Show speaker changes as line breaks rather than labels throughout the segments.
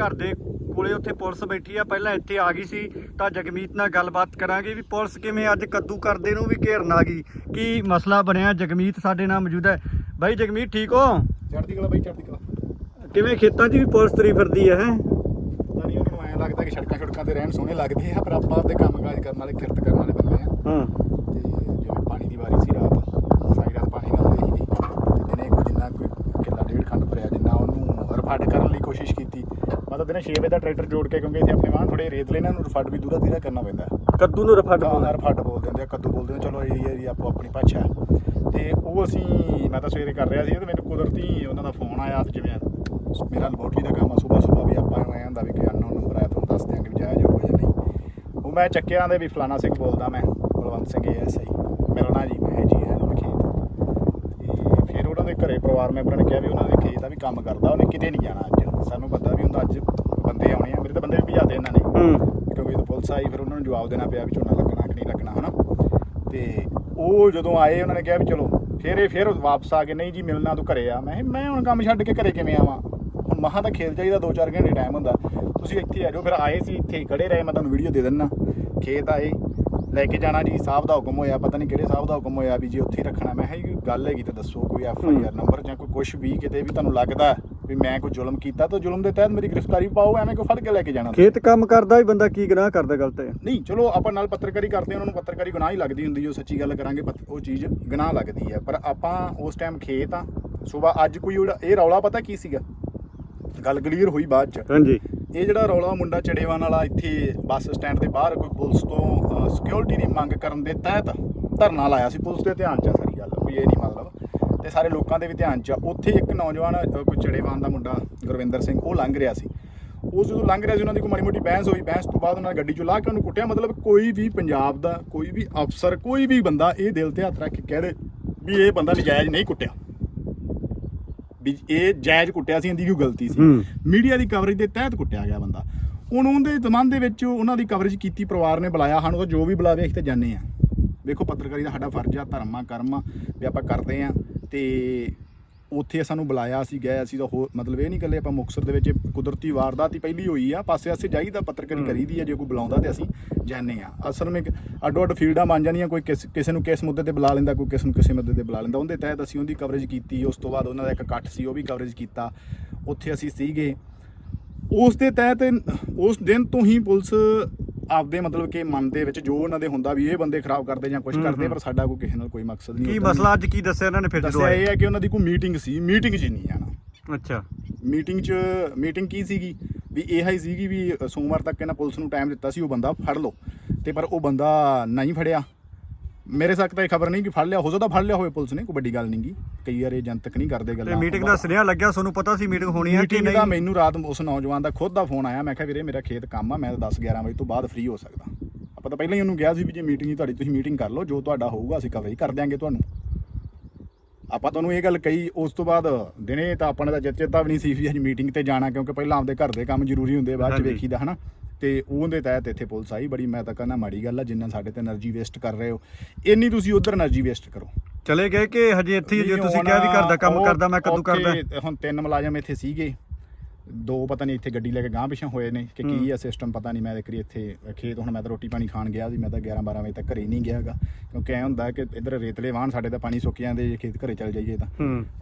ਘਰ ਦੇ ਕੋਲੇ ਉੱਥੇ ਪੁਲਿਸ ਬੈਠੀ ਆ ਪਹਿਲਾਂ ਇੱਥੇ ਆ ਗਈ ਸੀ ਤਾਂ ਜਗਮੀਤ ਨਾਲ ਗੱਲਬਾਤ ਕਰਾਂਗੇ ਵੀ ਪੁਲਿਸ ਕਿਵੇਂ ਅੱਜ ਕੱਦੂ ਕਰਦੇ ਨੂੰ ਵੀ ਘੇਰਨ ਆ ਗਈ। ਕੀ ਮਸਲਾ ਬਣਿਆ? ਜਗਮੀਤ ਸਾਡੇ ਨਾਲ ਮੌਜੂਦ ਹੈ। ਬਾਈ ਜਗਮੀਤ ਠੀਕ ਹੋ?
ਚੜ੍ਹਦੀ ਕਲਾ ਬਾਈ ਚੜ੍ਹਦੀ ਕਲਾ।
ਕਿਵੇਂ ਖੇਤਾਂ 'ਚ ਵੀ ਪੁਲਿਸ ਤੁਰੀ ਫਿਰਦੀ ਹੈ ਹੈਂ?
ਨਹੀਂ ਉਹਨਾਂ ਨੂੰ ਐਂ ਲੱਗਦਾ ਕਿ ਸੜਕਾਂ ਸੜਕਾਂ ਤੇ ਰਹਿਣ ਸੋਹਣੇ ਲੱਗਦੇ ਆ ਪਰ ਆਪਾਂ ਆਪਦੇ ਕੰਮ ਕਾਜ ਕਰਨ ਵਾਲੇ ਕਿਰਤ ਕਰਨ ਵਾਲੇ ਬੰਦੇ ਆ।
ਹਾਂ
ਤੇ ਜਿਵੇਂ ਪਾਣੀ ਦੀ ਵਾਰੀ ਸੀ ਰਾਤ ਸਾਰੀ ਰਾਤ ਪਾਣੀ ਨਾਲ ਰਹੀ ਸੀ ਤੇ ਦਿਨੇ ਕੋਈ ਜਿੰਨਾ ਕੋਈ ਕਿੱਲਾ ਡੇਢ ਖੰਡ ਭਰਿਆ ਜਿੰਨਾ ਉਹਨੂੰ ਰਫੜ ਕਰਨ ਲਈ ਕੋਸ਼ਿਸ਼ ਕੀਤੀ ਮਤਲਬ ਦਿਨੇ 6 ਵਜੇ ਦਾ ਟਰੈਕਟਰ ਜੋੜ ਕੇ ਕਿਉਂਕਿ ਇੱਥੇ ਆਪਣੇ ਵਾਹਨ ਥੋੜੇ ਰੇਤ ਲੈਣਾ ਨੂੰ ਰਫੜ ਵੀ ਦੂਰਾ ਦੂਰਾ ਕਰਨਾ ਪੈਂਦਾ
ਕੱਦੂ ਨੂੰ ਰਫੜ
ਹਾਂ ਰਫੜ ਬੋਲ ਦਿੰਦੇ ਆ ਕੱਦੂ ਬੋਲਦੇ ਆ ਚਲੋ ਇਹ ਏਰੀ ਆਪੋ ਆਪਣੀ ਭਾਸ਼ਾ ਤੇ ਉਹ ਅਸੀਂ ਮੈਂ ਤਾਂ ਸਵੇਰੇ ਕਰ ਰਿਹਾ ਸੀ ਤੇ ਮੈਨੂੰ ਕੁਦਰਤੀ ਉਹਨਾਂ ਦਾ ਫੋਨ ਆਇਆ ਜਿਵੇਂ ਮੇਰਾ ਲੈਬੋਰਟਰੀ ਦਾ ਕੰਮ ਆ ਸਵੇਰ ਸਵੇਰ ਵੀ ਆਪਾਂ ਨੂੰ ਐਂ ਹੁੰਦਾ ਵੀ ਕਿ ਅਨਨੋਨ ਨੰਬਰ ਆਇਆ ਤੁਹਾਨੂੰ ਦੱਸ ਦਿਆਂਗੇ ਵੀ ਜਾਇਜ਼ ਹੋ ਜਾਂ ਨਹੀਂ। ਉਹ ਮੈਂ ਚੱਕਿਆ ਦੇ ਵੀ ਫਲਾਣਾ ਸਿੰਘ ਬੋਲਦਾ ਮੈਂ ਬਲਵੰਤ ਸਿੰਘ ਐਸਆਈ ਮਿਲਣਾ ਜੀ ਮੈਂ ਜੀ ਹੈ ਨੂੰ ਖੇਤ। ਤੇ ਫਿਰ ਉਹਨਾਂ ਦੇ ਘਰੇ ਪਰਿਵਾਰ ਮੈਂਬਰਾਂ ਨੇ ਕਿਹਾ ਵੀ ਉਹਨਾਂ ਦੇ ਖੇਤ ਦਾ ਵੀ ਕੰਮ ਕਰਦਾ ਉਹਨੇ ਕਿਤੇ ਨਹੀਂ ਜਾਣਾ ਅੱਜ। ਸਾਨੂੰ ਪਤਾ ਵੀ ਹੁੰਦਾ ਅੱਜ ਬੰਦੇ ਆਉਣੇ ਆ। ਮੇਰੇ ਤਾਂ ਬੰਦੇ ਵੀ ਭਜਾਦੇ ਇਹਨਾਂ ਨੇ।
ਹੂੰ।
ਕਿਉਂਕਿ ਜਦੋਂ ਪੁਲਿਸ ਆਈ ਫਿਰ ਉਹਨਾਂ ਨੂੰ ਜਵਾਬ ਦੇਣਾ ਪਿਆ ਵੀ ਝੋਨਾ ਲੱਗਣਾ ਕਿ ਨਹੀਂ ਲੱਗਣਾ ਹਨਾ? ਤੇ ਉਹ ਜਦੋਂ ਆਏ ਉਹਨਾਂ ਨੇ ਕਿਹਾ ਵੀ ਚਲੋ ਫਿਰ ਇਹ ਫਿਰ ਵਾਪਸ ਆ ਕੇ ਨਹੀਂ ਜੀ ਮਿਲਣਾ ਤੂੰ ਘਰੇ ਆ। ਮੈਂ ਮੈਂ ਹੁਣ ਕੰਮ ਛੱਡ ਕੇ ਘਰੇ ਕਿਵੇਂ ਆਵਾਂ? ਹੁਣ ਮਹਾਂ ਤਾਂ ਖੇਤ ਚਾਹੀਦਾ 2-4 ਘੰਟੇ ਟਾਈਮ ਹੁੰਦਾ। ਤੁਸੀਂ ਇੱਥੇ ਆ ਜਾਓ ਫਿਰ ਆਏ ਸੀ ਇੱਥੇ ਖੜੇ ਰਹੇ ਮੈਂ ਤੁਹਾਨੂੰ ਵੀਡੀਓ ਦੇ ਦਿੰਨਾ। ਖੇਤ ਆਏ ਲੈ ਕੇ ਜਾਣਾ ਜੀ ਸਾਹਿਬ ਦਾ ਹੁਕਮ ਹੋਇਆ ਪਤਾ ਨਹੀਂ ਕਿਹੜੇ ਸਾਹਿਬ ਦਾ ਹੁਕਮ ਹੋਇਆ ਵੀ ਜੀ ਉੱਥੇ ਹੀ ਰੱਖਣਾ। ਮੈਂ ਕਿਹਾ ਗੱਲ ਹੈਗੀ ਤਾਂ ਦੱਸੋ ਕੋਈ ਐਫ ਆਈ ਆਰ ਨੰਬਰ ਜਾਂ ਕੋਈ ਕੁਝ ਵੀ ਕਿਤੇ ਵੀ ਤੁਹਾਨੂੰ ਲੱਗਦਾ ਵੀ ਮੈਂ ਕੋਈ ਜ਼ੁਲਮ ਕੀਤਾ ਤਾਂ ਜ਼ੁਲਮ ਦੇ ਤਹਿਤ ਮੇਰੀ ਗ੍ਰਿਫਤਾਰੀ ਪਾਓ ਐਵੇਂ ਕੋਈ ਫੜ ਕੇ ਲੈ ਕੇ ਜਾਣਾ
ਖੇਤ ਕੰਮ ਕਰਦਾ ਵੀ ਬੰਦਾ ਕੀ ਗੁਨਾਹ ਕਰਦਾ ਗਲਤ ਹੈ
ਨਹੀਂ ਚਲੋ ਆਪਾਂ ਨਾਲ ਪੱਤਰਕਾਰੀ ਕਰਦੇ ਉਹਨਾਂ ਨੂੰ ਪੱਤਰਕਾਰੀ ਗੁਨਾਹ ਹੀ ਲੱਗਦੀ ਹੁੰਦੀ ਜੋ ਸੱਚੀ ਗੱਲ ਕਰਾਂਗੇ ਪੱਤ- ਉਹ ਚੀਜ਼ ਗੁਨਾਹ ਲੱਗਦੀ ਹੈ ਪਰ ਆਪਾਂ ਉਸ ਟਾਈਮ ਖੇਤ ਆ ਸਵੇਰ ਅੱਜ ਕੋਈ ਉਹਦਾ- ਇਹ ਰੌਲਾ ਪਤਾ ਕੀ ਸੀਗਾ? ਗੱਲ ਕਲੀਅਰ ਹੋਈ ਬਾਅਦ ਚ।
ਹਾਂਜੀ।
ਇਹ ਜਿਹੜਾ ਰੌਲਾ ਮੁੰਡਾ ਚੜੇਵਾਨ ਵਾਲਾ ਇੱਥੇ ਬੱਸ ਸਟੈਂਡ ਦੇ ਬਾਹਰ ਕੋਈ ਪੁਲਿਸ ਤੋਂ ਸਿਕਿਉਰਿਟੀ ਦੀ ਮੰਗ ਕਰਨ ਦੇ ਤਹਿਤ ਧਰਨਾ ਲਾਇਆ ਸੀ ਪੁਲਿਸ ਦੇ ਧਿਆਨ ਚ ਆ ਸਾਰੀ ਗੱਲ ਕੋਈ ਇਹ ਨਹੀਂ ਮਤਲਬ ਤੇ ਸਾਰੇ ਲੋਕਾਂ ਦੇ ਵੀ ਧਿਆਨ ਚ ਆ। ਉੱਥੇ ਇੱਕ ਨੌਜਵਾਨ ਕੋਈ ਚੜੇਵਾਨ ਦਾ ਮੁੰਡਾ ਗੁਰਵਿੰਦਰ ਸਿੰਘ ਉਹ ਲੰਘ ਰਿਹਾ ਸੀ। ਉਹ ਜਦੋਂ ਲੰਘ ਰਿਹਾ ਸੀ ਉਹਨਾਂ ਦੀ ਕੋਈ ਮਾੜੀ ਮੋਟੀ ਬਹਿਸ ਹੋਈ। ਬਹਿਸ ਤੋਂ ਬਾਅਦ ਉਹਨਾਂ ਨੇ ਗੱਡੀ ਚੋਂ ਲਾ ਕੇ ਉਹਨੂੰ ਕੁੱਟਿਆ। ਮਤਲਬ ਕੋਈ ਵੀ ਪੰਜਾਬ ਦਾ ਕੋਈ ਵੀ ਅਫਸਰ ਕੋਈ ਵੀ ਬੰਦਾ ਇਹ ਦਿਲ ਤੇ ਹੱਥ ਰੱਖ ਕੇ ਕਹਿ ਦੇ ਵੀ ਇਹ ਬੰਦਾ ਨਜਾਇਜ਼ ਨਹੀਂ ਕੁੱਟਿਆ। ਵੀ ਇਹ ਜਾਇਜ਼ ਕੁੱਟਿਆ ਸੀ ਇਹਦੀ ਕੋਈ ਗਲਤੀ ਸੀ। ਮੀਡੀਆ ਦੀ ਕਵਰੇਜ ਦੇ ਤਹਿਤ ਕੁੱਟਿਆ ਗਿਆ ਬੰਦਾ। ਹੁਣ ਉਹਦੇ ਜ਼ਮਾਨ ਦੇ ਵਿੱਚ ਉਹਨਾਂ ਦੀ ਕਵਰੇਜ ਕੀਤੀ ਪਰਿਵਾਰ ਨੇ ਬੁਲਾਇਆ ਸਾਨੂੰ ਤਾਂ ਜੋ ਵੀ ਬੁਲਾਵੇ ਅਸੀਂ ਤਾਂ ਜਾਂਦੇ ਆ ਵੇਖੋ ਪੱਤਰਕਾਰੀ ਦਾ ਸਾਡਾ ਫਰਜ਼ ਆ ਧਰਮ ਆ ਕਰਮ ਆ ਵੀ ਆਪਾਂ ਕਰਦੇ ਆ ਤੇ ਉੱਥੇ ਸਾਨੂੰ ਬੁਲਾਇਆ ਅਸੀਂ ਗਏ ਅਸੀਂ ਤਾਂ ਹੋਰ ਮਤਲਬ ਇਹ ਨਹੀਂ ਇਕੱਲੇ ਆਪਾਂ ਮੁਕਤਸਰ ਦੇ ਵਿੱਚ ਕੁਦਰਤੀ ਵਾਰਦਾਤ ਹੀ ਪਹਿਲੀ ਹੋਈ ਆ ਪਾਸੇ ਆਸੇ ਜਾਈਦਾ ਪੱਤਰਕਾਰੀ ਕਰੀਦੀ ਆ ਜੇ ਕੋਈ ਬੁਲਾਉਂਦਾ ਤੇ ਅਸੀਂ ਜਾਂਦੇ ਆ। ਅਸਲ ਵਿੱਚ ਅੱਡੋ ਅੱਡ ਫੀਲਡਾਂ ਬਣ ਜਾਂਦੀਆਂ ਕੋਈ ਕਿਸ- ਕਿਸੇ ਨੂੰ ਕਿਸ ਮੁੱਦੇ ਤੇ ਬੁਲਾ ਲੈਂਦਾ ਕੋਈ ਕਿਸ ਨੂੰ ਕਿਸੇ ਮੁੱਦੇ ਤੇ ਬੁਲਾ ਲੈਂਦਾ। ਉਹਦੇ ਤਹਿਤ ਅਸੀਂ ਉਹਦੀ ਕਵਰੇਜ ਕੀਤੀ ਉਸ ਤੋਂ ਬਾਅਦ ਉਹਨਾਂ ਦਾ ਇੱਕ ਇਕੱਠ ਸੀ ਉਹ ਵੀ ਕਵਰੇਜ ਕੀਤਾ। ਉੱਥੇ ਅਸੀਂ ਸੀਗੇ। ਉਸ ਦੇ ਤਹਿਤ ਉਸ ਦਿਨ ਤੋਂ ਹੀ ਪੁਲਿਸ ਆਪਦੇ ਮਤਲਬ ਕਿ ਮਨ ਦੇ ਵਿੱਚ ਜੋ ਉਹਨਾਂ ਦੇ ਹੁੰਦਾ ਵੀ ਇਹ ਬੰਦੇ ਖਰਾਬ ਕਰਦੇ ਜਾਂ ਕੁਝ ਕਰਦੇ। ਪਰ ਸਾਡਾ ਕੋਈ ਕਿਸੇ ਨਾਲ ਕੋਈ ਮਕਸਦ ਨਹੀਂ
ਕੀ
ਹੁੰਦਾ।
ਮਸਲਾ ਅੱਜ ਕੀ ਦੱਸਿਆ ਇਹਨਾਂ ਨੇ ਫਿਰ ਜਦੋਂ
ਦੱਸਿਆ
ਆਏ?
ਇਹ ਹੈ ਕਿ ਉਹਨਾਂ ਦੀ ਕੋਈ ਮੀਟਿੰਗ ਸੀ ਮੀਟਿੰਗ 'ਚ ਨਹੀਂ ਆਣਾ।
ਅੱਛਾ।
ਮੀਟਿੰਗ 'ਚ ਮੀਟਿੰਗ ਕੀ ਸੀਗੀ? ਵੀ ਇਹ ਹੀ ਸੀਗੀ ਵੀ ਸੋਮਵਾਰ ਤੱਕ ਇਹਨਾਂ ਪੁਲਿਸ ਨੂੰ ਟਾਈਮ ਦਿੱਤਾ ਸੀ ਉਹ ਬੰਦਾ ਫੜ ਲਓ। ਤੇ ਪਰ ਉਹ ਬੰਦਾ ਨਹੀਂ ਫੜਿਆ। ਮੇਰੇ ਤੱਕ ਤਾਂ ਇਹ ਖਬਰ ਨਹੀਂ ਕਿ ਫੜ ਲਿਆ ਹੋ ਸਕਦਾ ਫੜ ਲਿਆ ਹੋਵੇ ਪੁਲਿਸ ਨੇ ਕੋਈ ਵੱਡੀ ਗੱਲ ਨਹੀਂਗੀ ਕਈ ਵਾਰ ਇਹ ਜਨਤਕ ਨਹੀਂ ਕਰਦੇ
ਤੇ
ਗੱਲਾਂ
ਮੀਟਿੰਗ ਦਾ ਸੁਨੇਹਾ ਲੱਗਿਆ ਤੁਹਾਨੂੰ ਪਤਾ ਸੀ ਮੀਟਿੰਗ ਹੋਣੀ ਹੈ ਕਿ
ਮੀਟਿੰਗ ਦਾ
ਨਹੀਂ?
ਮੈਨੂੰ ਰਾਤ ਉਸ ਨੌਜਵਾਨ ਦਾ ਖੁਦ ਦਾ ਫੋਨ ਆਇਆ ਮੈਂ ਕਿਹਾ ਵੀਰੇ ਮੇਰਾ ਖੇਤ ਕੰਮ ਆ ਮੈਂ ਤਾਂ 10 11 ਵਜੇ ਤੋਂ ਬਾਅਦ ਫ੍ਰੀ ਹੋ ਸਕਦਾ। ਆਪਾਂ ਤਾਂ ਪਹਿਲਾਂ ਹੀ ਉਹਨੂੰ ਕਿਹਾ ਸੀ ਵੀ ਜੇ ਮੀਟਿੰਗ ਹੀ ਤੁਹਾਡੀ ਤੁਸੀਂ ਮੀਟਿੰਗ ਕਰ ਲਓ ਜੋ ਤੁਹਾਡਾ ਹੋਊਗਾ ਅਸੀਂ ਕਵਰੇਜ ਕਰ ਦਿਆਂਗੇ ਤੁਹਾਨੂੰ। ਆਪਾਂ ਤੁਹਾਨੂੰ ਇਹ ਗੱਲ ਕਹੀ ਉਸ ਤੋਂ ਬਾਅਦ ਦਿਨੇ ਤਾਂ ਆਪਾਂ ਨੇ ਤਾਂ ਚੇਤਾ ਵੀ ਨਹੀਂ ਸੀ ਵੀ ਅੱਜ ਮੀਟਿੰਗ ਤੇ ਜਾਣਾ ਕਿਉਂਕਿ ਪਹਿਲਾਂ ਆਪਦੇ ਘਰ ਦੇ ਕੰਮ ਜ਼ਰੂਰੀ ਹੁੰਦੇ ਬਾਅਦ ਚ। ਵੇਖੀਦਾ ਹਨਾ? ਤੇ ਉਹਦੇ ਤਹਿਤ ਇੱਥੇ ਪੁਲਿਸ ਆਈ। ਬੜੀ ਮੈਂ ਤਾਂ ਕਹਿੰਦਾ ਮਾੜੀ ਗੱਲ ਆ ਜਿੰਨਾ ਸਾਡੇ ਤੇ એનર્ਜੀ ਵੇਸਟ ਕਰ ਰਹੇ ਹੋ। ਇੰਨੀ ਤੁਸੀਂ ਉਧਰ એનર્ਜੀ ਵੇਸਟ ਕਰੋ।
ਚਲੇ ਗਏ ਕਿ ਹਜੇ ਇੱਥੇ ਜੇ ਤੁਸੀਂ ਕਿਹਾ ਵੀ ਕਰਦਾ ਕੰਮ ਕਰਦਾ ਮੈਂ ਕਦੋਂ ਕਰਦਾ?
ਹੁਣ ਤਿੰਨ ਮੁਲਾਜ਼ਮ ਇੱਥੇ ਸੀਗੇ। ਦੋ ਪਤਾ ਨਹੀਂ ਇੱਥੇ ਗੱਡੀ ਲੈ ਕੇ ਗਾਂ ਪਿਛਾਂ ਹੋਏ ਨੇ ਕਿ ਕੀ ਆ ਸਿਸਟਮ ਪਤਾ ਨਹੀਂ ਮੈਂ ਦੇਖਰੀ ਇੱਥੇ ਖੇਤ ਹੁਣ ਮੈਂ ਤਾਂ ਰੋਟੀ ਪਾਣੀ ਖਾਣ ਗਿਆ ਸੀ ਮੈਂ ਤਾਂ 11 12 ਵਜੇ ਤੱਕ ਘਰੇ ਨਹੀਂ ਗਿਆਗਾ ਕਿਉਂਕਿ ਐ ਹੁੰਦਾ ਕਿ ਇੱਧਰ ਰੇਤਲੇ ਵਾਹਣ ਸਾਡੇ ਦਾ ਪਾਣੀ ਸੁੱਕ ਜਾਂਦੇ ਜੇ ਖੇਤ ਘਰੇ ਚੱਲ ਜਾਈਏ ਤਾਂ।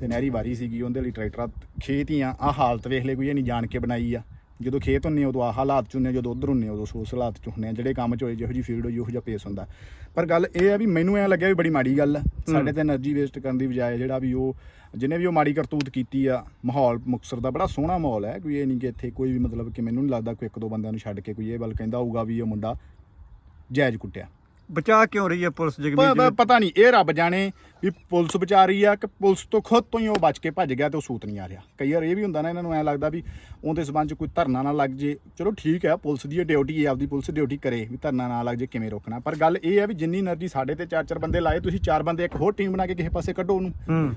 ਤੇ ਨਹਿਰੀ ਵਾਰੀ ਸੀਗੀ ਉਹਦੇ ਲਈ ਟਰੈਕਟਰਾਂ ਖੇਤ ਹੀ ਆ। ਆ ਹਾਲਤ ਵੇਖ ਲੈ ਕੋਈ ਇਹ ਨਹੀਂ ਜਾਣ ਕੇ ਬਣਾਈ ਆ। ਜਦੋਂ ਖੇਤ ਹੁੰਨੇ ਉਦੋਂ ਆਹ ਹਾਲਾਤ ਚ ਹੁੰਨੇ ਜਦੋਂ ਉਧਰ ਹੁੰਨੇ ਉਦੋਂ ਸੋਸ ਹਾਲਾਤ ਚ ਹੁੰਨੇ ਜਿਹੜੇ ਕੰਮ ਚ ਹੋਏ ਜਿਹੋ ਜੀ ਫੀਲਡ ਹੋਈ ਉਹੋ ਜਿਹਾ ਪੇਸ ਹੁੰਦਾ। ਪਰ ਗੱਲ ਇਹ ਆ ਵੀ ਮੈਨੂੰ ਐ ਲੱਗਿਆ ਵੀ ਬੜੀ ਮਾੜੀ ਗੱਲ ਆ। ਸਾਡੇ ਤੇ એનર્ਜੀ ਵੇਸਟ ਕਰਨ ਦੀ ਬਜਾਏ ਜਿਹੜਾ ਵੀ ਉਹ ਜਿਨੇ ਵੀ ਉਹ ਮਾੜੀ ਕਰਤੂਤ ਕੀਤੀ ਆ ਮਾਹੌਲ ਮੁਕਸਰ ਦਾ ਬੜਾ ਸੋਹਣਾ ਮਾਹੌਲ ਹੈ ਕੋਈ ਇਹ ਨਹੀਂ ਕਿ ਇੱਥੇ ਕੋਈ ਵੀ ਮਤਲਬ ਕਿ ਮੈਨੂੰ ਨਹੀਂ ਲੱਗਦਾ ਕੋਈ ਇੱਕ ਦੋ ਬੰਦਿਆਂ ਨੂੰ ਛੱਡ ਕੇ ਕੋਈ ਇਹ ਵੱਲ ਕਹਿੰਦਾ ਹੋਊਗਾ ਵੀ ਇਹ ਮੁੰਡਾ ਜਾਇਜ਼ ਕੁੱਟਿਆ।
ਬਚਾ ਕਿਉਂ ਰਹੀ ਹੈ ਪੁਲਿਸ ਜਗਮੀਤ
ਪ- ਪਤਾ ਨਹੀਂ ਇਹ ਰੱਬ ਜਾਣੇ ਵੀ ਪੁਲਿਸ ਬਚਾ ਰਹੀ ਆ ਕਿ ਪੁਲਿਸ ਤੋਂ ਖੁਦ ਤੋਂ ਹੀ ਉਹ ਬਚ ਕੇ ਭੱਜ ਗਿਆ ਤੇ ਉਹ ਸੂਤ ਨਹੀਂ ਆ ਰਿਹਾ। ਕਈ ਵਾਰ ਇਹ ਵੀ ਹੁੰਦਾ ਨਾ ਇਹਨਾਂ ਨੂੰ ਐ ਲੱਗਦਾ ਵੀ ਉਹਦੇ ਸਬੰਧ ਚ ਕੋਈ ਧਰਨਾ ਨਾ ਲੱਗ ਜੇ। ਚਲੋ ਠੀਕ ਹੈ ਪੁਲਿਸ ਦੀ ਡਿਊਟੀ ਹੈ ਆਪਦੀ ਪੁਲਿਸ ਡਿਊਟੀ ਕਰੇ ਵੀ ਧਰਨਾ ਨਾ ਲੱਗ ਜੇ ਕਿਵੇਂ ਰੋਕਣਾ। ਪਰ ਗੱਲ ਇਹ ਆ ਵੀ ਜਿੰਨੀ એનર્ਜੀ ਸਾਡੇ ਤੇ ਚਾਰ ਚਾਰ ਬੰਦੇ ਲਾਏ ਤੁਸੀਂ ਚਾਰ ਬੰਦੇ ਇੱਕ ਹੋਰ ਟੀਮ ਬਣਾ ਕੇ ਕਿਸੇ ਪਾਸੇ ਕੱਢੋ ਉਹਨੂੰ।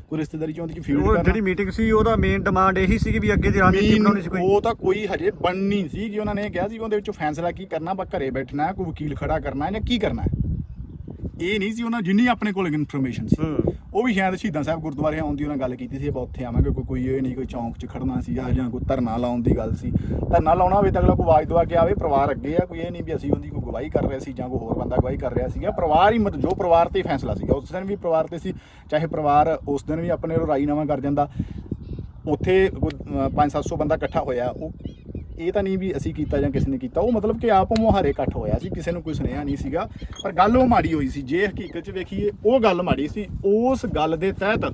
ਕੋਈ ਰਿਸ਼ਤੇਦਾਰੀ ਚੋਂ ਉਹਦੀ
ਫੀਲ
ਉਹ
ਜਿਹੜੀ ਮੀਟਿੰਗ ਸੀ ਉਹਦਾ ਮੇਨ ਡਿਮਾਂਡ ਇਹੀ ਸੀ ਵੀ ਅੱਗੇ ਦੀ ਰਾਜਨੀਤੀ Main ਬਣਾਉਣੀ ਕੋਈ।
ਉਹ ਤਾਂ ਕੋਈ ਹਜੇ ਬਣਨੀ ਸੀ ਕਿ ਉਹਨਾਂ ਨੇ ਕਿਹਾ ਸੀ ਉਹਦੇ ਵਿੱਚ ਫੈਸਲਾ ਕੀ ਕਰਨਾ ਬਾ ਘਰੇ ਬੈਠਣਾ ਕੋਈ ਵਕੀਲ ਖੜਾ ਕਰਨਾ ਜਾਂ ਕੀ ਕਰਨਾ? ਹੈ ਇਹ ਨਹੀਂ ਸੀ ਉਹਨਾਂ ਜਿੰਨੀ ਆਪਣੇ ਕੋਲ ਇਨਫੋਰਮੇਸ਼ਨ ਸੀ। ਉਹ ਵੀ ਸ਼ਾਇਦ ਸ਼ਹੀਦਾਂ ਸਾਹਿਬ ਗੁਰਦੁਆਰੇ ਆਉਣ ਦੀ ਉਹਨਾਂ ਗੱਲ ਕੀਤੀ ਸੀ ਆਪਾਂ ਉੱਥੇ ਆਵਾਂਗੇ ਕੋਈ ਕੋਈ ਇਹ ਨਹੀਂ ਕੋਈ ਚੌਂਕ 'ਚ ਖੜਨਾ ਸੀ ਜਾਂ ਕੋਈ ਧਰਨਾ ਲਾਉਣ ਦੀ ਗੱਲ ਸੀ। ਧਰਨਾ ਲਾਉਣਾ ਹੋਵੇ ਤਾਂ ਅਗਲਾ ਕੋਈ ਆਵਾਜ਼ ਦਵਾ ਕੇ ਆਵੇ ਪਰਿਵਾਰ ਅੱਗੇ ਆ ਕੋਈ ਇਹ ਨਹੀਂ ਵੀ ਅਸੀਂ ਉਹਦੀ ਕੋਈ ਗਵਾਹੀ ਕਰ ਰਹੇ ਸੀ ਜਾਂ ਕੋਈ ਹੋਰ ਬੰਦਾ ਗਵਾਹੀ ਕਰ ਰਿਹਾ ਸੀਗਾ। ਪਰਿਵਾਰ ਹੀ ਮਤ ਜੋ ਪਰਿਵਾਰ ਤੇ ਫੈਸਲਾ ਸੀਗਾ। ਉਸ ਦਿਨ ਵੀ ਪਰਿਵਾਰ ਤੇ ਸੀ ਚਾਹੇ ਪਰਿਵਾਰ ਉਸ ਦਿਨ ਵੀ ਆਪਣੇ ਨੂੰ ਰਾਜੀਨਾਮਾ ਕਰ ਜਾਂਦਾ। ਉੱਥੇ 5-700 ਬੰਦਾ ਇਕੱਠਾ ਹੋਇਆ ਉਹ ਇਹ ਤਾਂ ਨਹੀਂ ਵੀ ਅਸੀਂ ਕੀਤਾ ਜਾਂ ਕਿਸੇ ਨੇ ਕੀਤਾ ਉਹ ਮਤਲਬ ਕਿ ਆਪ ਮੁਹਾਰੇ ਇਕੱਠ ਹੋਇਆ ਸੀ ਕਿਸੇ ਨੂੰ ਕੋਈ ਸੁਨੇਹਾ ਨਹੀਂ ਸੀਗਾ ਪਰ ਗੱਲ ਉਹ ਮਾੜੀ ਹੋਈ ਸੀ ਜੇ ਹਕੀਕਤ 'ਚ ਵੇਖੀਏ ਉਹ ਗੱਲ ਮਾੜੀ ਸੀ ਉਸ ਗੱਲ ਦੇ ਤਹਿਤ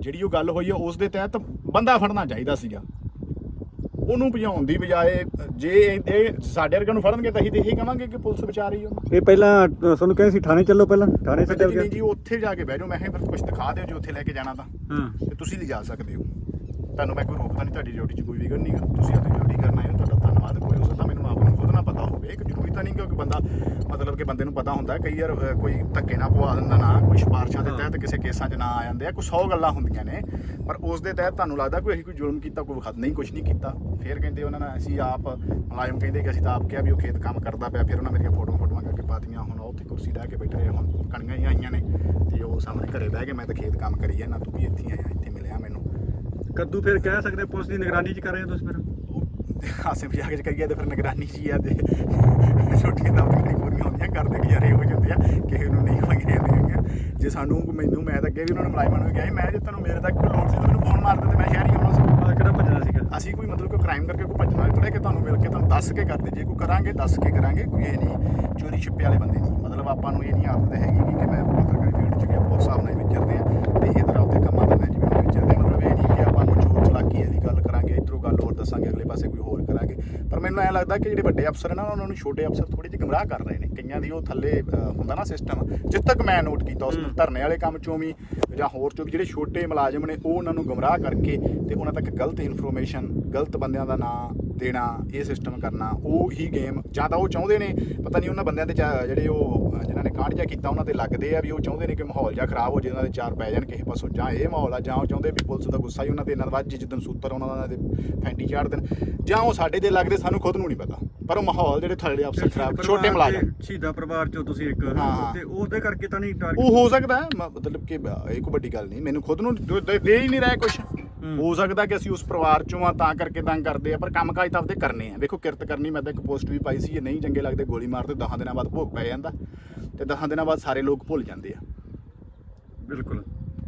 ਜਿਹੜੀ ਉਹ ਗੱਲ ਹੋਈ ਹੈ ਉਸ ਦੇ ਤਹਿਤ ਬੰਦਾ ਫੜਨਾ ਚਾਹੀਦਾ ਸੀਗਾ। ਉਹਨੂੰ ਭਜਾਉਣ ਦੀ ਬਜਾਏ ਜੇ ਇਹ ਸਾਡੇ ਵਰਗਿਆਂ ਨੂੰ ਫੜਨਗੇ ਤਾਂ ਅਸੀਂ ਤੇ ਇਹੀ ਕਵਾਂਗੇ ਕਿ ਪੁਲਿਸ ਬਚਾ ਰਹੀ ਉਹਨੂੰ।
ਇਹ ਪਹਿਲਾਂ ਤੁਹਾਨੂੰ ਕਹੇ ਸੀ ਥਾਣੇ ਚੱਲੋ ਪਹਿਲਾਂ ਥਾਣੇ ਚੱਲ
ਜੀ ਉੱਥੇ ਜਾ ਕੇ ਬਹਿ ਜਾਓ ਮੈਂ ਕਿਹਾ ਫਿਰ ਕੁਝ ਦਿਖਾ ਦਿਓ ਜੇ ਉੱਥੇ ਲੈ ਕੇ ਜਾਣਾ ਤਾਂ।
ਹਾਂ।
ਤੇ ਤੁਸੀਂ ਲਿਜਾ ਸਕਦੇ ਹੋ। ਤੁਹਾਨੂੰ ਮੈਂ ਕੋਈ ਰੋਕਦਾ ਨਹੀਂ ਤੁਹਾਡੀ ਡਿਊਟੀ 'ਚ ਕੋਈ ਵਿਗੜ ਨਹੀਂ ਤੁਸੀਂ ਆਪਣੀ ਡਿਊਟੀ ਕਰਨਾ ਹੈ ਤੁਹਾਡਾ ਧੰਨਵਾਦ ਕੋਈ ਹੋ ਸਕਦਾ ਮੈਨੂੰ ਆਪ ਨੂੰ ਖੁਦ ਨਾ ਪਤਾ ਹੋਵੇ। ਇੱਕ ਜ਼ਰੂਰੀ ਤਾਂ ਨਹੀਂ ਕਿ ਬੰਦਾ ਮਤਲਬ ਕਿ ਬੰਦੇ ਨੂੰ ਪਤਾ ਹੁੰਦਾ ਹੈ, ਕਈ ਵਾਰ ਕੋਈ ਧੱਕੇ ਨਾ ਪਵਾ ਦਿੰਦਾ ਨਾ ਕੋਈ ਸਿਫਾਰਸ਼ਾਂ ਦੇ ਤਹਿਤ ਕਿਸੇ ਕੇਸਾਂ 'ਚ ਨਾ ਆ ਜਾਂਦੇ ਆ ਕੋਈ 100 ਗੱਲਾਂ ਹੁੰਦੀਆਂ ਨੇ। ਪਰ ਉਸ ਦੇ ਤਹਿਤ ਤੁਹਾਨੂੰ ਲੱਗਦਾ ਕੋਈ ਅਸੀਂ ਕੋਈ ਜ਼ੁਲਮ ਕੀਤਾ ਕੋਈ ਵਖਤ ਨਹੀਂ ਕੁਝ ਨਹੀਂ ਕੀਤਾ? ਫਿਰ ਕਹਿੰਦੇ ਉਹਨਾਂ ਨੇ ਅਸੀਂ ਆਪ ਮੁਲਾਜ਼ਮ ਕਹਿੰਦੇ ਕਿ ਅਸੀਂ ਤਾਂ ਆਪ ਕਿਹਾ ਵੀ ਉਹ ਖੇਤ ਕੰਮ ਕਰਦਾ ਪਿਆ ਫਿਰ ਉਹਨਾਂ ਮੇਰੀਆਂ ਫੋਟੋਆਂ ਫੋਟੋਆਂ ਕਰਕੇ ਪਾਤੀਆਂ ਹੁਣ ਉਹ ਉੱਥੇ ਕੁਰਸੀ ਢਾ ਕੇ ਬੈਠੇ ਹੁਣ ਕਣੀਆਂ ਹੀ ਆਈਆਂ ਨੇ। ਤੇ ਉਹ ਸਾਹਮਣੇ ਘਰੇ ਬਹਿ ਕੇ ਮੈਂ ਤਾਂ ਖੇਤ ਕੰਮ ਕਰੀ ਜਾਂਦਾ ਤੂੰ ਵੀ ਇੱਥੇ ਆਇਆ
ਕੱਦੂ ਫਿਰ ਕਹਿ ਸਕਦੇ ਪੁਲਿਸ ਦੀ ਨਿਗਰਾਨੀ ਚ ਕਰ ਰਹੇ ਹੋ ਤੁਸੀਂ ਫਿਰ?
ਹਾਸੇ ਮਜ਼ਾਕ ਚ ਕਰੀਏ ਤੇ ਫਿਰ ਨਿਗਰਾਨੀ ਜੀ ਆ ਤੇ ਛੋਟੀਆਂ ਤਾਂ ਨਹੀਂ ਪੂਰੀਆਂ ਹੁੰਦੀਆਂ ਕਰਦੇ ਗੁਜ਼ਾਰੇ ਹੋ ਜਾਂਦੇ ਆ ਕਿਸੇ ਨੂੰ ਨਹੀਂ ਹੋਈਆਂ ਹੁੰਦੀਆਂ ਜੇ ਸਾਨੂੰ ਮੈਨੂੰ ਮੈਂ ਤਾਂ ਅੱਗੇ ਵੀ ਉਹਨਾਂ ਨੂੰ ਮੁਲਾਜ਼ਮਾਂ ਨੂੰ ਕਿਹਾ ਸੀ, ਮੈਂ ਜੇ ਤੁਹਾਨੂੰ ਮੇਰੇ ਤੱਕ ਲੋੜ ਸੀ ਤਾਂ ਮੈਨੂੰ ਫੋਨ ਮਾਰ ਦਿੰਦੇ ਮੈਂ ਸ਼ਹਿਰ ਹੀ ਆਉਣਾ ਸੀ।
ਕਿਹੜਾ ਭੱਜਣਾ ਸੀਗਾ?
ਅਸੀਂ ਕੋਈ ਮਤਲਬ ਕੋਈ ਕ੍ਰਾਈਮ ਕਰਕੇ ਕੋਈ ਭੱਜਣਾ ਨਹੀਂ ਥੋੜਾ ਕਿ ਤੁਹਾਨੂੰ ਮਿਲ ਕੇ ਤੁਹਾਨੂੰ ਦੱਸ ਕੇ ਕਰਦੇ ਜੇ ਕੋਈ ਕਰਾਂਗੇ ਦੱਸ ਕੇ ਕਰਾਂਗੇ ਕੋਈ ਇਹ ਨਹੀਂ ਚੋਰੀ ਛਿੱਪੇ ਵਾਲੇ ਬੰਦੇ ਨਹੀਂ। ਮਤਲਬ ਆਪਾਂ ਨੂੰ ਇਹ ਨਹੀਂ ਆਦਤ ਹੈਗੀ ਕਿ ਮੈਂ ਪੱਤਰਕਾਰੀ ਫੀਲਡ ਚ ਗਿਆ ਬਹੁਤ ਹੀ ਵਿਚਰਦੇ ਆ ਤੇ ਇਧਰ ਆਪਦੇ ਕੰਮਾਂ ਦਾ ਜਿਵੇਂ ਉਹ ਵਿਚਰਦੇ ਮਤਲਬ ਇਹ ਨਹੀਂ ਕਿ ਆਪਾਂ ਕੋਈ ਚੋਰ ਚਲਾਕੀ ਦੀ ਇਧਰੋਂ ਗੱਲ ਹੋਰ ਦੱਸਾਂਗੇ ਅਗਲੇ ਪਾਸੇ ਕੋਈ ਹੋਰ ਕਰਾਂਗੇ। ਪਰ ਮੈਨੂੰ ਐਂ ਲੱਗਦਾ ਕਿ ਜਿਹੜੇ ਵੱਡੇ ਅਫਸਰ ਨੇ ਨਾ ਉਹਨਾਂ ਨੂੰ ਛੋਟੇ ਅਫਸਰ ਥੋੜੀ ਜਿਹੀ ਗਮਰਾਹ ਕਰ ਰਹੇ ਨੇ। ਕਈਆਂ ਦੀ ਉਹ ਥੱਲੇ ਹੁੰਦਾ ਨਾ ਸਿਸਟਮ ਜਿੱਦ ਤੱਕ ਮੈਂ ਨੋਟ ਕੀਤਾ ਉਸ ਦਿਨ ਧਰਨੇ ਵਾਲੇ ਕੰਮ ਚੋਂ ਵੀ ਜਾਂ ਹੋਰ ਚੋਂ ਜਿਹੜੇ ਛੋਟੇ ਮੁਲਾਜ਼ਮ ਨੇ ਉਹ ਉਹਨਾਂ ਨੂੰ ਗਮਰਾਹ ਕਰਕੇ ਤੇ ਉਹਨਾਂ ਤੱਕ ਗਲਤ ਇਨਫੋਰਮੇਸ਼ਨ ਗਲਤ ਬੰਦਿਆਂ ਦਾ ਨਾਂ ਦੇਣਾ ਇਹ ਸਿਸਟਮ ਕਰਨਾ ਉਹ ਹੀ ਗੇਮ ਜਾਂ ਤਾਂ ਉਹ ਚਾਹੁੰਦੇ ਨੇ। ਪਤਾ ਨਹੀਂ ਉਹਨਾਂ ਬੰਦਿਆਂ ਦੇ ਚਾ- ਜਿਹੜੇ ਉਹ ਜਿਨ੍ਹਾਂ ਨੇ ਕਾਂਡ ਜਿਹਾ ਕੀਤਾ ਉਹਨਾਂ ਤੇ ਲੱਗਦੇ ਆ ਵੀ ਉਹ ਚਾਹੁੰਦੇ ਨੇ ਕਿ ਮਾਹੌਲ ਜਿਹਾ ਖਰਾਬ ਹੋ ਜਾਏ ਉਹਨਾਂ ਦੇ ਚਾਰ ਪੈ ਜਾਣ ਕਿਸੇ ਪਾਸੋਂ ਜਾਂ ਇਹ ਮਾਹੌਲ ਆ ਜਾਂ ਉਹ ਚਾਹੁੰਦੇ ਵੀ ਪੁਲਿਸ ਦਾ ਗੁੱਸਾ ਹੀ ਉਹਨਾਂ ਤੇ ਇੰਨਾ ਵੱਧ ਜੇ ਜਿੱਦਨ ਸੂਤਰ ਉਹਨਾਂ ਦੇ ਫੈਂਟੀ ਚਾੜ ਦੇਣ ਜਾਂ ਉਹ ਸਾਡੇ ਦੇ ਲੱਗਦੇ ਸਾਨੂੰ ਖੁਦ ਨੂੰ ਨਹੀਂ ਪਤਾ। ਪਰ ਉਹ ਮਾਹੌਲ ਜਿਹੜੇ ਥੱਲੇ ਅਫਸਰ ਖਰਾਬ ਛੋਟੇ ਮੁਲਾਜ਼ਮ।
ਸ਼ਹੀਦਾਂ ਪਰਿਵਾਰ ਚੋਂ ਤੁਸੀਂ ਇੱਕ। ਤੇ ਉਹਦੇ ਕਰਕੇ ਤਾਂ ਨਹੀਂ ਟਾਰਗੇਟ
ਉਹ ਹੋ ਸਕਦਾ ਮਤਲਬ ਕਿ ਇਹ ਕੋਈ ਵੱਡੀ ਗੱਲ ਨਹੀਂ ਮੈਨੂੰ ਖੁਦ ਨੂੰ ਦੇ ਦੇ- ਦੇ ਹੀ ਨਹੀਂ ਰਿਹਾ ਕੁਝ ਹੋ। ਸਕਦਾ ਕਿ ਅਸੀਂ ਉਸ ਪਰਿਵਾਰ ਚੋਂ ਆ ਤਾਂ ਕਰਕੇ ਤੰਗ ਕਰਦੇ ਆ ਪਰ ਕੰਮ ਕਾਜ ਤਾਂ ਆਪਦੇ ਕਰਨੇ ਆ। ਵੇਖੋ ਕਿਰਤ ਕਰਨੀ ਮੈਂ ਤਾਂ ਇੱਕ ਪੋਸਟ ਵੀ ਪਾਈ ਸੀ ਇਹ ਨਹੀਂ ਚੰਗੇ ਲੱਗਦੇ ਗੋਲੀ ਮਾਰਦੇ 10 ਦਿਨਾਂ ਬਾਅਦ ਭੋਗ ਪੈ ਜਾਂਦਾ ਤੇ 10 ਦਿਨਾਂ ਬਾਅਦ ਸਾਰੇ ਲੋਕ ਭੁੱਲ ਜਾਂਦੇ ਆ।
ਬਿਲਕੁਲ।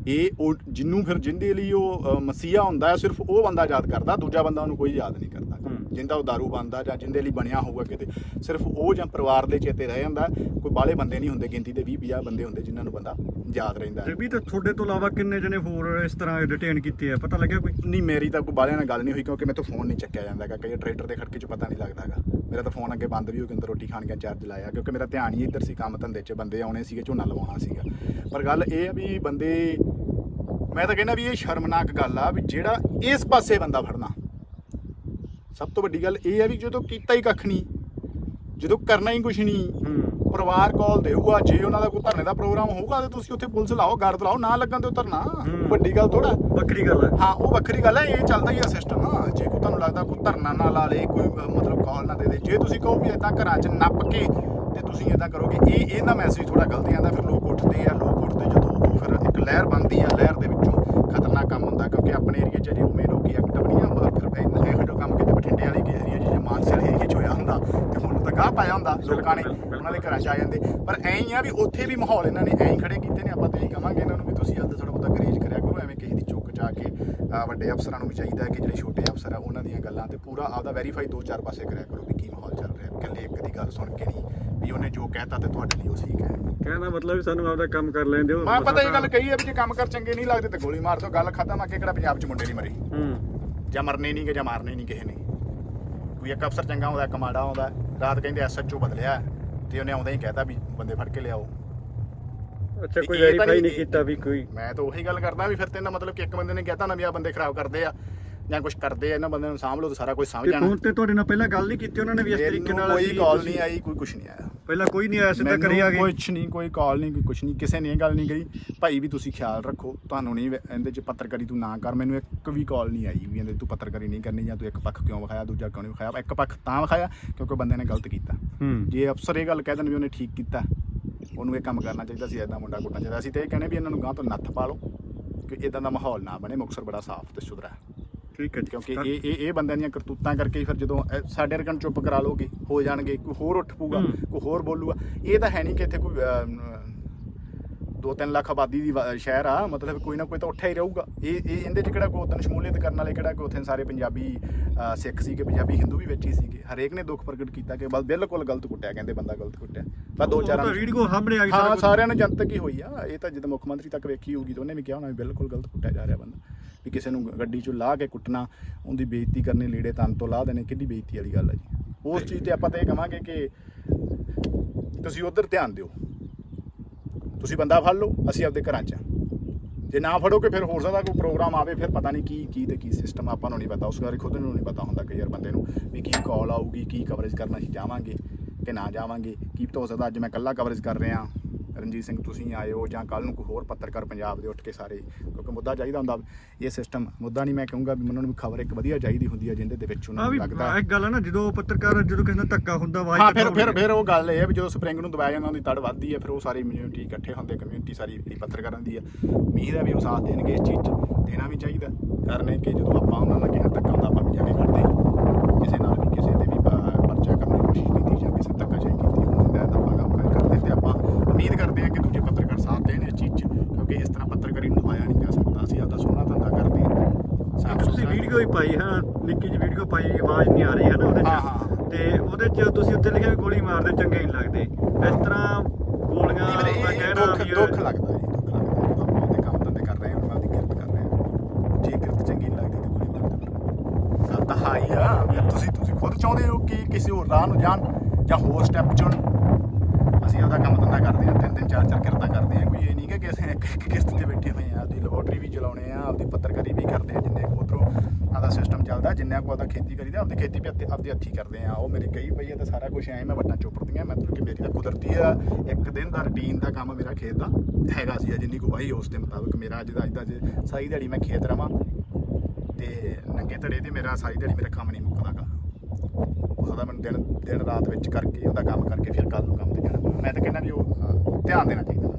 ਇਹ ਉਹ ਜਿੰਨੂੰ ਫਿਰ ਜਿੰਦੇ ਲਈ ਉਹ ਮਸੀਹਾ ਹੁੰਦਾ ਹੈ ਸਿਰਫ ਉਹ ਬੰਦਾ ਯਾਦ ਕਰਦਾ ਦੂਜਾ ਬੰਦਾ ਉਹਨੂੰ ਕੋਈ ਯਾਦ ਨਹੀਂ ਕਰਦਾ।
ਹੂੰ।
ਜਿੰਦਾ ਉਹ दारू ਬੰਦਾ ਜਾਂ ਜਿੰਦੇ ਲਈ ਬਣਿਆ ਹੋਊਗਾ ਕਿਤੇ ਸਿਰਫ ਉਹ ਜਾਂ ਪਰਿਵਾਰ ਦੇ ਚੇਤੇ ਰਹਿ ਜਾਂਦਾ ਕੋਈ ਬਾਲੇ ਬੰਦੇ ਨਹੀਂ ਹੁੰਦੇ ਗਿਣਤੀ ਦੇ 20 50 ਬੰਦੇ ਹੁੰਦੇ ਜਿਨ੍ਹਾਂ ਨੂੰ ਬੰਦਾ ਯਾਦ ਰਹਿੰਦਾ
ਤੇ ਵੀ ਤੇ ਤੁਹਾਡੇ ਤੋਂ ਇਲਾਵਾ ਕਿੰਨੇ ਜਣੇ ਹੋਰ ਇਸ ਤਰ੍ਹਾਂ ਡਿਟੇਨ ਕੀਤੇ ਆ? ਪਤਾ ਲੱਗਿਆ ਕੋਈ?
ਨਹੀਂ ਮੇਰੀ ਤਾਂ ਕੋਈ ਬਾਲਿਆਂ ਨਾਲ ਗੱਲ ਨਹੀਂ ਹੋਈ ਕਿਉਂਕਿ ਮੇਰੇ ਤੋਂ ਫੋਨ ਨਹੀਂ ਚੱਕਿਆ ਜਾਂਦਾ ਹੈਗਾ। ਕਈ ਟਰੈਕਟਰ ਦੇ ਖੜਕੇ 'ਚ ਪਤਾ ਨਹੀਂ ਲੱਗਦਾ ਹੈਗਾ। ਮੇਰਾ ਤਾਂ ਫੋਨ ਅੱਗੇ ਬੰਦ ਵੀ ਹੋ ਗਿਆ ਅੰਦਰ ਰੋਟੀ ਖਾਣ ਗਿਆ ਚਾਰਜ ਲਾਇਆ। ਕਿਉਂਕਿ ਮੇਰਾ ਧਿਆਨ ਹੀ ਇੱਧਰ ਸੀ ਕੰਮ ਧੰਦੇ 'ਚ ਬੰਦੇ ਆਉਣੇ ਸੀਗੇ ਝੋਨਾ ਲਵਾਉਣਾ ਸੀਗਾ। ਪਰ ਗੱਲ ਇਹ ਆ ਵੀ ਬੰਦੇ ਮੈਂ ਤਾਂ ਕਹਿੰਦਾ ਵੀ ਇਹ ਸ਼ਰਮਨਾਕ ਗੱਲ ਆ ਵੀ ਜਿਹੜਾ ਇਸ ਪਾਸੇ ਬੰਦਾ ਫੜਨਾ। ਸਭ ਤੋਂ ਵੱਡੀ ਗੱਲ ਇਹ ਆ ਵੀ ਜਦੋਂ ਕੀਤਾ ਹੀ ਕੱਖ ਨਹੀਂ ਜਦੋਂ ਕਰਨਾ ਹੀ ਕੁਝ ਨਹੀਂ ਪਰਿਵਾਰ ਕਾਲ ਦੇਊਗਾ ਜੇ ਉਹਨਾਂ ਦਾ ਕੋਈ ਧਰਨੇ ਦਾ ਪ੍ਰੋਗਰਾਮ ਹੋਊਗਾ ਤੇ ਤੁਸੀਂ ਉੱਥੇ ਪੁਲਿਸ ਲਾਓ ਗਾਰਡ ਲਾਓ ਨਾ ਲੱਗਣ ਤੇ ਧਰਨਾ। ਵੱਡੀ ਗੱਲ ਥੋੜਾ
ਵੱਖਰੀ ਗੱਲ ਹੈ
ਹਾਂ ਉਹ ਵੱਖਰੀ ਗੱਲ ਹੈ ਇਹ ਚੱਲਦਾ ਹੀ ਆ ਸਿਸਟਮ ਜੇ ਕੋਈ ਤੁਹਾਨੂੰ ਲੱਗਦਾ ਕੋਈ ਧਰਨਾ ਨਾ ਲਾ ਲੇ ਕੋਈ ਮਤਲਬ ਕਾਲ ਨਾ ਦੇ ਦੇ ਜੇ ਤੁਸੀਂ ਕਹੋ ਵੀ ਇਦਾਂ ਘਰਾਂ 'ਚ ਨੱਪ ਕੇ ਤੇ ਤੁਸੀਂ ਇਦਾਂ ਕਰੋਗੇ ਇਹ ਇਹਦਾ ਮੈਸੇਜ ਥੋੜਾ ਗਲਤ ਜਾਂਦਾ ਫਿਰ ਲੋਕ ਉੱਠਦੇ ਆ ਲੋਕ ਉੱਠਦੇ ਇੱਕ ਲਹਿਰ ਬਣਦੀ ਆ ਲਹਿਰ ਦੇ ਵਿੱਚੋਂ ਖਤਰਨਾਕ ਕੰਮ ਹੁੰਦਾ ਕਿਉਂਕਿ ਆਪਣੇ ਏਰੀਆ 'ਚ ਅਜੇ ਉਵੇਂ ਲੋਕੀ ਐਕਟਿਵ ਨਹੀਂ ਆ ਮਤਲਬ ਇੰਨਾ ਇਹੋ ਜਿਹਾ ਕੰਮ ਕਿਤੇ ਬਠਿੰਡੇ ਵਾਲੇ ਏਰੀਆ 'ਚ ਜਾਂ ਮਾਨਸਾ ਏਰੀਆ 'ਚ ਹੋਇਆ ਹੁੰਦਾ ਤੇ ਹੁਣ ਤਾਂ ਗਾਹ ਪਾਇਆ ਹੁੰਦਾ ਲੋਕਾਂ ਨੇ ਉਹਨਾਂ ਦੇ ਘਰਾਂ 'ਚ ਆ ਜਾਂਦੇ। ਪਰ ਐਂ ਹੀ ਆ ਵੀ ਉੱਥੇ ਵੀ ਮਾਹੌਲ ਇਹਨਾਂ ਨੇ ਐਂ ਖੜੇ ਕੀਤੇ ਨੇ ਆਪਾਂ ਤਾਂ ਇਹੀ ਕਵਾਂਗੇ ਇਹਨਾਂ ਨੂੰ ਵੀ ਤੁਸੀਂ ਆਪਦਾ ਥੋੜਾ ਬਹੁਤਾ ਗਰੇਜ ਕਰਿਆ ਕਰੋ ਐਵੇਂ ਕਿਸੇ ਦੀ ਚੁੱਕ ਚਾ ਕੇ ਵੱਡੇ ਅਫਸਰਾਂ ਨੂੰ ਵੀ ਚਾਹੀਦਾ ਹੈ ਕਿ ਜਿਹੜੇ ਛੋਟੇ ਅਫਸਰ ਆ ਉਹਨਾਂ ਦੀਆਂ ਗੱਲਾਂ ਤੇ ਪੂਰਾ ਆਪਦਾ ਵੈਰੀਫਾਈ ਦੋ ਚਾਰ ਪਾਸੇ ਕਰਿਆ ਕਰੋ ਵੀ ਕੀ ਮਾਹੌਲ ਚੱਲ ਰਿਹਾ ਇਕੱਲੇ ਇੱਕ ਦੀ ਗੱਲ ਸੁਣ ਕੇ ਨਹੀਂ ਵੀ ਉਹਨੇ ਜੋ ਕਹਿਤਾ ਤੇ ਤੁਹਾਡੇ ਲਈ ਉਹ ਠੀਕ ਹੈ।
ਕਹਿੰਦਾ ਮਤਲਬ ਵੀ ਸਾਨੂੰ ਆਪਦਾ ਕੰਮ ਕਰ ਲੈਣ ਦਿਓ
ਮੈਂ ਪਤਾ ਇਹ ਗੱਲ ਕਹੀ ਹੈ ਵੀ ਜੇ ਕੰਮ ਕਰ ਚੰਗੇ ਨਹੀਂ ਲੱਗਦੇ ਤੇ ਗੋਲੀ ਮਾਰ ਦਿਓ ਗੱਲ ਖਤਮ ਆ ਕਿ ਕਿਹੜਾ ਪੰਜਾਬ 'ਚ ਮੁੰਡੇ ਨਹੀਂ ਮਰੇ।
ਹੂੰ।
ਜਾਂ ਮਰਨੇ ਨਹੀਂ ਕਿ ਜਾਂ ਮਾਰਨੇ ਨਹੀਂ ਕਿਸੇ ਨੇ। ਕੋਈ ਇੱਕ ਅਫਸਰ ਚੰਗਾ ਹੁੰਦਾ ਇੱਕ ਮਾੜਾ ਹੁੰਦਾ ਰਾਤ ਕਹਿੰਦੇ ਐਸਐਚਓ ਬਦਲਿਆ ਤੇ ਉਹਨੇ ਆਉਂਦਾ ਹੀ ਕਹਿਤਾ ਵੀ ਬੰਦੇ ਫੜ ਕੇ ਲਿਆਓ।
ਅੱਛਾ ਕੋਈ
ਇਹ ਤਾਂ
ਵੈਰੀਫਾਈ
ਨਹੀਂ-
ਕੀਤਾ ਵੀ ਕੋਈ।
ਮੈਂ ਤਾਂ ਉਹੀ ਗੱਲ ਕਰਦਾ ਵੀ ਫਿਰ ਤੇ ਇਹਦਾ ਮਤਲਬ ਕਿ ਇੱਕ ਬੰਦੇ ਨੇ ਕਹਿਤਾ ਨਾ ਵੀ ਆ ਬੰਦੇ ਖਰਾਬ ਕਰਦੇ ਆ ਜਾਂ ਕੁਝ ਕਰਦੇ ਆ ਇਹਨਾਂ ਬੰਦਿਆਂ ਨੂੰ ਸਾਂਭ ਲਓ ਤਾਂ ਸਾਰਾ ਕੁਝ ਸਮਝ
ਤੇ
ਜਾਣਾ।
ਫੋਨ ਤੇ ਤੁਹਾਡੇ ਨਾਲ ਪਹਿਲਾਂ ਗੱਲ ਨਹੀਂ ਕੀਤੀ ਉਹਨਾਂ ਨੇ ਵੀ ਇਸ ਤਰੀਕੇ ਨਾਲ
ਕੋਈ
ਅਸੀਂ-
ਕਾਲ ਨਹੀਂ ਆਈ ਕੋਈ ਕੁਝ ਨਹੀਂ ਆਇਆ।
ਪਹਿਲਾਂ ਕੋਈ ਨਹੀਂ ਆਇਆ ਸਿੱਧਾ ਕਰੀ ਆ ਗਏ।
ਕੁਛ ਨਹੀਂ ਕੋਈ ਕਾਲ ਨਹੀਂ ਕੋਈ ਕੁਛ ਨਹੀਂ ਕਿਸੇ ਨੇ ਇਹ ਗੱਲ ਨਹੀਂ ਕਹੀ। ਭਾਈ ਵੀ ਤੁਸੀਂ ਖਿਆਲ ਰੱਖੋ ਤੁਹਾਨੂੰ ਨਹੀਂ ਇਹਦੇ ਚ ਪੱਤਰਕਾਰੀ ਤੂੰ ਨਾ ਕਰ ਮੈਨੂੰ ਇੱਕ ਵੀ ਕਾਲ ਨਹੀਂ ਆਈ ਵੀ ਇਹਦੇ ਤੂੰ ਪੱਤਰਕਾਰੀ ਨਹੀਂ ਕਰਨੀ ਜਾਂ ਤੂੰ ਇੱਕ ਪੱਖ ਕਿਉਂ ਵਿਖਾਇਆ ਦੂਜਾ ਕਿਉਂ ਨਹੀਂ ਵਿਖਾਇਆ ਇੱਕ ਪੱਖ ਤਾਂ ਵਿਖਾਇਆ ਕਿਉਂਕਿ ਬੰਦੇ ਨੇ ਗਲਤ ਕੀਤਾ।
ਹੂੰ।
ਜੇ ਅਫਸਰ ਇਹ ਗੱਲ ਕਹਿ ਦੇਣ ਵੀ ਉਹਨੇ ਠੀਕ ਕੀਤਾ ਉਹਨੂੰ ਇਹ ਕੰਮ ਕਰਨਾ ਚਾਹੀਦਾ ਸੀ ਐਦਾਂ ਮੁੰਡਾ ਕੁੱਟਣਾ ਚਾਹੀਦਾ ਅਸੀਂ ਤੇ ਇਹ ਕਹਿੰਦੇ ਵੀ ਇਹਨਾਂ ਨੂੰ ਗਾਂ ਤੋਂ ਨੱਥ ਪਾ ਲਓ ਕਿ ਇਦਾਂ ਦਾ ਮਾਹੌਲ ਨਾ ਬਣੇ ਮੁਕਤਸਰ ਬੜਾ ਸਾਫ਼ ਤੇ ਸੁਥਰਾ ਹੈ।
ਠੀਕ ਹੈ
ਕਿਉਂਕਿ ਇਹ ਇਹ ਇਹ ਬੰਦਿਆਂ ਦੀਆਂ ਕਰਤੂਤਾਂ ਕਰਕੇ ਹੀ ਫਿਰ ਜਦੋਂ ਸਾਡੇ ਰਕਨ ਚੁੱਪ ਕਰਾ ਲੋਗੇ ਹੋ ਜਾਣਗੇ ਕੋਈ ਹੋਰ ਉੱਠ ਪੂਗਾ। ਕੋਈ ਹੋਰ ਬੋਲੂਗਾ। ਇਹ ਤਾਂ ਹੈ ਨਹੀਂ ਕਿ ਇੱਥੇ ਕੋਈ 2-3 ਲੱਖ ਆਬਾਦੀ ਦੀ ਸ਼ਹਿਰ ਆ ਮਤਲਬ ਕੋਈ ਨਾ ਕੋਈ ਤਾਂ ਉੱਠਿਆ ਹੀ ਰਹੂਗਾ। ਇਹ ਇਹ ਇਹਦੇ ਚ ਕਿਹੜਾ ਉਦੋਂ ਸ਼ਮੂਲੀਅਤ ਕਰਨ ਵਾਲੇ ਕਿਹੜਾ ਕੋਈ ਉੱਥੇ ਸਾਰੇ ਪੰਜਾਬੀ ਸਿੱਖ ਸੀਗੇ ਪੰਜਾਬੀ ਹਿੰਦੂ ਵੀ ਵਿੱਚ ਹੀ ਸੀਗੇ। ਹਰੇਕ ਨੇ ਦੁੱਖ ਪ੍ਰਗਟ ਕੀਤਾ ਕਿ ਬਸ ਬਿਲਕੁਲ ਗਲਤ ਕੁੱਟਿਆ ਕਹਿੰਦੇ ਬੰਦਾ ਗਲਤ ਕੁੱਟਿਆ। ਬਸ ਦੋ ਚਾਰਾਂ
ਵੀਡੀਓ ਸਾਹਮਣੇ ਆ ਗਈ
ਹਾਂ। ਸਾਰਿਆਂ ਨੂੰ ਜਨਤਕ ਹੀ ਹੋਈ ਆ। ਇਹ ਤਾਂ ਜਦੋਂ ਮੁੱਖ ਮੰਤਰੀ ਤੱਕ ਵੇਖੀ ਹੋਊਗੀ ਤਾਂ ਉਹਨੇ ਵੀ ਕਿਹਾ ਹੋਣਾ ਵੀ ਬਿਲਕੁਲ ਗਲਤ ਕੁੱਟਿਆ ਜਾ ਰਿਹਾ ਬੰਦਾ। ਵੀ ਕਿਸੇ ਨੂੰ ਗੱਡੀ 'ਚੋਂ ਲਾਹ ਕੇ ਕੁੱਟਣਾ ਉਹਦੀ ਬੇਇੱਜ਼ਤੀ ਕਰਨੀ ਲੀੜੇ ਤਨ ਤੋਂ ਲਾਹ ਦੇਣੇ ਕਿੱਡੀ ਬੇਇੱਜ਼ਤੀ ਵਾਲੀ ਗੱਲ ਹੈ ਜੀ। ਉਸ ਚੀਜ਼ ਤੇ ਆਪਾਂ ਤਾਂ ਇਹ ਕਵਾਂਗੇ ਕਿ ਤੁਸੀਂ ਉਧਰ ਧਿਆਨ ਦਿਓ। ਤੁਸੀਂ ਬੰਦਾ ਫੜ ਲਓ, ਅਸੀਂ ਆਪਦੇ ਘਰਾਂ 'ਚ ਜੇ ਨਾ ਫੜੋਗੇ, ਫਿਰ ਹੋ ਸਕਦਾ ਕੋਈ ਪ੍ਰੋਗਰਾਮ ਆਵੇ, ਫਿਰ ਪਤਾ ਨਹੀਂ ਕੀ ਕੀ ਤੇ ਕੀ ਸਿਸਟਮ ਆਪਾਂ ਨੂੰ ਨਹੀਂ ਪਤਾ। ਉਸ ਬਾਰੇ ਖੁਦ ਨੂੰ ਨਹੀਂ ਪਤਾ ਹੁੰਦਾ ਕਿ ਯਾਰ ਬੰਦੇ ਨੂੰ ਵੀ ਕੀ ਕਾਲ ਆਊਗੀ, ਕੀ ਕਵਰੇਜ ਕਰਨਾ, ਅਸੀਂ ਜਾਵਾਂਗੇ ਕਿ ਨਾ ਜਾਵਾਂਗੇ। ਕੀ ਤਾਂ ਹੋ ਸਕਦਾ ਅੱਜ ਮੈਂ ਇਕੱਲਾ ਕਵਰੇਜ ਕਰ ਰਿਹਾ। ਰਣਜੀਤ ਸਿੰਘ ਤੁਸੀਂ ਆਏ ਹੋ ਜਾਂ ਕੱਲ ਨੂੰ ਕੋਈ ਹੋਰ ਪੱਤਰਕਾਰ ਪੰਜਾਬ ਦੇ ਉੱਠ ਕੇ ਸਾਰੇ ਕਿਉਂਕਿ ਮੁੱਦਾ ਚਾਹੀਦਾ ਹੁੰਦਾ ਇਹ ਸਿਸਟਮ ਮੁੱਦਾ ਨਹੀਂ ਮੈਂ ਕਹੂੰਗਾ ਵੀ ਉਹਨਾਂ ਨੂੰ ਵੀ ਖਬਰ ਇੱਕ ਵਧੀਆ ਚਾਹੀਦੀ ਹੁੰਦੀ ਹੈ ਜਿੰਦੇ ਦੇ ਵਿੱਚ ਉਹਨਾਂ ਨੂੰ ਲੱਗਦਾ।
ਇੱਕ ਗੱਲ ਆ ਨਾ ਜਦੋਂ ਪੱਤਰਕਾਰ ਜਦੋਂ ਕਿਸੇ ਨਾਲ ਧੱਕਾ ਹੁੰਦਾ ਆਵਾਜ਼
ਹਾਂ ਫਿਰ ਫਿਰ ਫਿਰ ਉਹ ਗੱਲ ਇਹ ਹੈ ਵੀ ਜਦੋਂ ਸਪਰਿੰਗ ਨੂੰ ਦਬਾਇਆ ਜਾਂਦਾ ਉਹਦੀ ਤੜ ਵੱਧਦੀ ਹੈ ਫਿਰ ਉਹ ਸਾਰੀ ਕਮਿਊਨਿਟੀ ਇਕੱਠੇ ਹੁੰਦੇ ਕਮਿਊਨਿਟੀ ਸਾਰੀ ਜਿਹੜੀ ਪੱਤਰਕਾਰਾਂ ਦੀ ਹੈ। ਉਮੀਦ ਹੈ ਵੀ ਉਹ ਸਾਥ ਦੇਣਗੇ ਇਸ ਚੀਜ਼ 'ਚ। ਦੇਣਾ ਵੀ ਚਾਹੀਦਾ। ਕਰਨੇ ਕਿ ਜਦੋਂ ਆਪਾਂ ਉਹਨਾਂ ਨਾਲ ਕਿਸੇ ਧੱਕਾ ਹੁੰਦਾ ਆਪਾਂ ਵੀ ਜਾ ਕੇ ਖੜਦੇ ਹਾਂ ਕਿਸੇ ਨਾਲ ਵੀ ਕਿਸੇ ਦੇ ਵੀ ਪ- ਪਰਚਾ ਕਰਨ ਦੀ ਕੋਸ਼ਿਸ਼ ਕੀਤੀ ਜਾਂ ਕਿਸੇ ਧੱਕਾਸ਼ਾਹੀ ਕੀਤੀ ਹੁੰਦੀ ਹੈ ਤਾਂ ਆਪਾਂ ਕੰਮ ਕਰਦੇ ਤੇ ਆਪਾਂ ਉਮੀਦ ਕਰਦੇ ਹਾਂ ਕਿ ਦੂਜੇ ਪੱਤਰਕਾਰ ਸਾਥ ਦੇਣ ਇਸ ਚੀਜ਼ 'ਚ ਕਿਉਂਕਿ ਇਸ ਤਰ੍ਹਾਂ ਪੱਤਰਕਾਰੀ ਨੂੰ ਦਬਾਇਆ ਨਹੀਂ ਜਾ ਸਕਦਾ ਅਸੀਂ ਆਪਦਾ ਸੋਹਣਾ ਧੰਦਾ ਕਰਦੇ ਹਾਂ ਸਾਫ਼
ਤੁਸੀਂ
ਸੁਥਰਾ
ਵੀਡੀਓ ਹੀ ਪਾਈ ਹੈ ਨਿੱਕੀ ਜਿਹੀ ਵੀਡੀਓ ਪਾਈ ਆਵਾਜ਼ ਨਹੀਂ ਆ ਰਹੀ ਹੈ ਨਾ ਉਹਦੇ
ਹਾਂ,
ਚ
ਹਾਂ।
ਤੇ ਉਹਦੇ ਚ ਤੁਸੀਂ ਉੱਤੇ ਲਿਖਿਆ ਵੀ ਗੋਲੀ ਮਾਰਦੇ ਚੰਗੇ ਨਹੀਂ ਲੱਗਦੇ ਇਸ ਤਰ੍ਹਾਂ ਗੋਲੀਆਂ
ਨਹੀਂ, ਵੀਰੇ,
ਮੈਂ
ਇਹ
ਕਹਿਣਾ
ਦੁੱਖ
ਵੀ
ਦੁੱਖ ਲੱਗਦਾ ਜੀ ਦੁੱਖ ਲੱਗਦਾ ਜਦੋਂ ਆਪਾਂ ਉਹਦੇ ਕੰਮ ਧੰਦੇ ਕਰ ਰਹੇ ਹਾਂ ਉਹਨਾਂ ਦੀ ਕਿਰਤ ਕਰ ਰਹੇ ਹਾਂ ਜੇ ਕਿਰਤ ਚੰਗੀ ਨਹੀਂ ਲੱਗਦੀ ਤਾਂ ਕੋਈ ਲੱਗਦਾ ਗੱਲ ਤਾਂ ਹਾਈ ਆ ਵੀ ਤੁਸੀਂ ਤੁਸੀਂ ਖੁਦ ਚਾਹੁੰਦੇ ਹੋ ਕਿ ਕਿਸੇ ਹੋਰ ਰਾਹ ਨੂੰ ਜਾਣ ਜਾਂ ਹੋਰ ਸਟੈਪ ਚੁਣ ਅਸੀਂ ਉਹਦਾ ਕੰਮ ਧੰਦਾ ਕਰਦੇ ਹਾਂ, ਤਿੰਨ ਤਿੰਨ ਚਾਰ ਚਾਰ ਕਿਰਤਾਂ ਕਰਦੇ ਹਾਂ। ਕੋਈ ਇਹ ਨਹੀਂ ਕਿ ਕਿਸੇ ਇੱਕ ਇੱਕ ਕਿਸ਼ਤ ਤੇ ਬੈਠੇ ਹੋਏ ਆ ਆਪਦੀ ਲੈਬੋਰਟਰੀ ਵੀ ਚਲਾਉਣੇ ਆ ਆਪਦੀ ਪੱਤਰਕਾਰੀ ਵੀ ਕਰਦੇ ਆ ਜਿੰਨੇ ਕੁ ਉੱਧਰੋਂ ਆਦਾ ਸਿਸਟਮ ਚੱਲਦਾ, ਜਿੰਨਾ ਕੋ ਆਦਾ ਖੇਤੀ ਕਰੀਦਾ, ਆਪਦੀ ਖੇਤੀ ਵੀ ਆਪਦੇ ਆਪਦੇ ਹੱਥੀ ਕਰਦੇ ਆ ਉਹ ਮੇਰੀ ਕਈ ਪਈ ਆ ਤੇ ਸਾਰਾ ਕੁਝ ਐ ਮੈਂ ਵੱਟਾਂ ਚੋਪੜਦੀਆਂ ਮਤਲਬ ਕਿ ਮੇਰੀ ਤਾਂ ਕੁਦਰਤੀ ਆ, ਇੱਕ ਦਿਨ ਦਾ ਰੁਟੀਨ ਦਾ ਕੰਮ ਮੇਰਾ ਖੇਤ ਦਾ ਹੈਗਾ ਸੀ, ਜਿੰਨੀ ਕੋ ਵਾਹੀ ਉਸ ਦੇ ਮੁਤਾਬਕ ਮੇਰਾ ਅੱਜ ਦਾ ਅੱਜ ਦਾ ਜੇ ਸਾਰੀ ਦਿਹਾੜੀ ਮੈਂ ਖੇਤ ਰਵਾਂ, ਤੇ ਨੰਗੇ ਧੜੇ ਤੇ ਮੇਰਾ ਸਾਰੀ ਦਿਹਾੜੀ ਮੇਰਾ ਕੰਮ ਨਹੀਂ ਮੁੱਕਦਾ ਮੁੱਕਦਾਗਾ ਉਹਦਾ ਮੈਨੂੰ ਦਿਨ ਦਿਨ ਰਾਤ ਵਿੱਚ ਕਰਕੇ ਉਹਦਾ ਕੰਮ ਕਰਕੇ ਫਿਰ ਕੱਲ ਨੂੰ ਕੰਮ ਤੇ ਜਾਣਾ। ਮੈਂ ਤਾਂ ਕਹਿੰਦਾ ਵੀ ਉਹ ਧਿਆਨ ਦੇਣਾ ਚਾਹੀਦਾ।